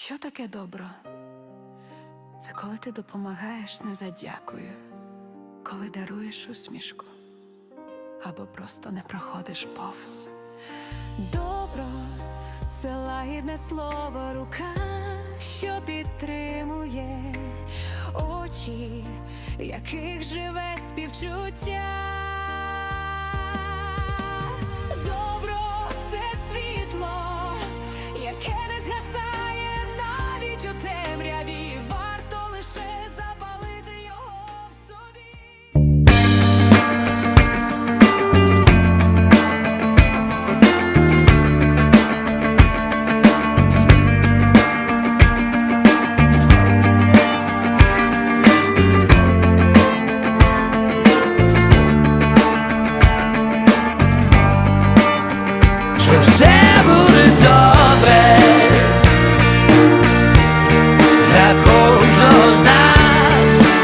Що таке добро? Це коли ти допомагаєш не за дякую, коли даруєш усмішку або просто не проходиш повз. Добро це лагідне слово, рука, що підтримує очі, яких живе співчуття.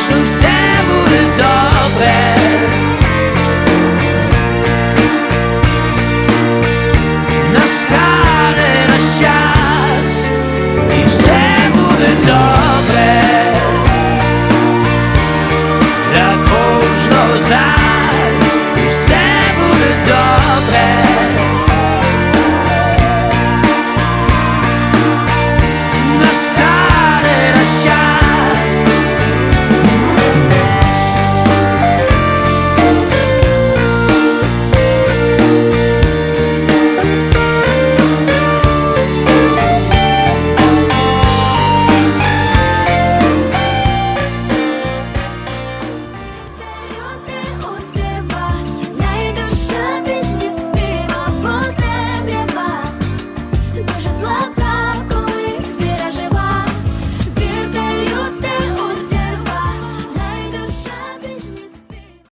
shall say